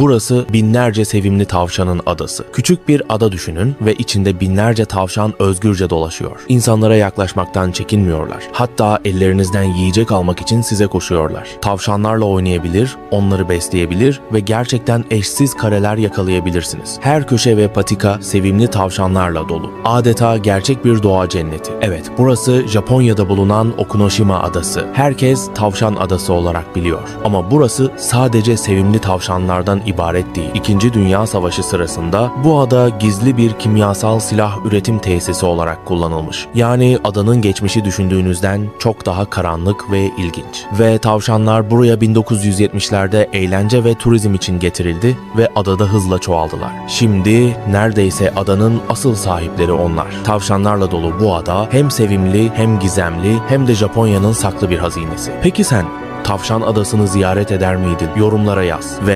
Burası binlerce sevimli tavşanın adası. Küçük bir ada düşünün ve içinde binlerce tavşan özgürce dolaşıyor. İnsanlara yaklaşmaktan çekinmiyorlar. Hatta ellerinizden yiyecek almak için size koşuyorlar. Tavşanlarla oynayabilir, onları besleyebilir ve gerçekten eşsiz kareler yakalayabilirsiniz. Her köşe ve patika sevimli tavşanlarla dolu. Adeta gerçek bir doğa cenneti. Evet, burası Japonya'da bulunan Okunoshima adası. Herkes tavşan adası olarak biliyor. Ama burası sadece sevimli tavşanlardan ibaret değil. İkinci Dünya Savaşı sırasında bu ada gizli bir kimyasal silah üretim tesisi olarak kullanılmış. Yani adanın geçmişi düşündüğünüzden çok daha karanlık ve ilginç. Ve tavşanlar buraya 1970'lerde eğlence ve turizm için getirildi ve adada hızla çoğaldılar. Şimdi neredeyse adanın asıl sahipleri onlar. Tavşanlarla dolu bu ada hem sevimli hem gizemli hem de Japonya'nın saklı bir hazinesi. Peki sen Tavşan Adası'nı ziyaret eder miydin? Yorumlara yaz ve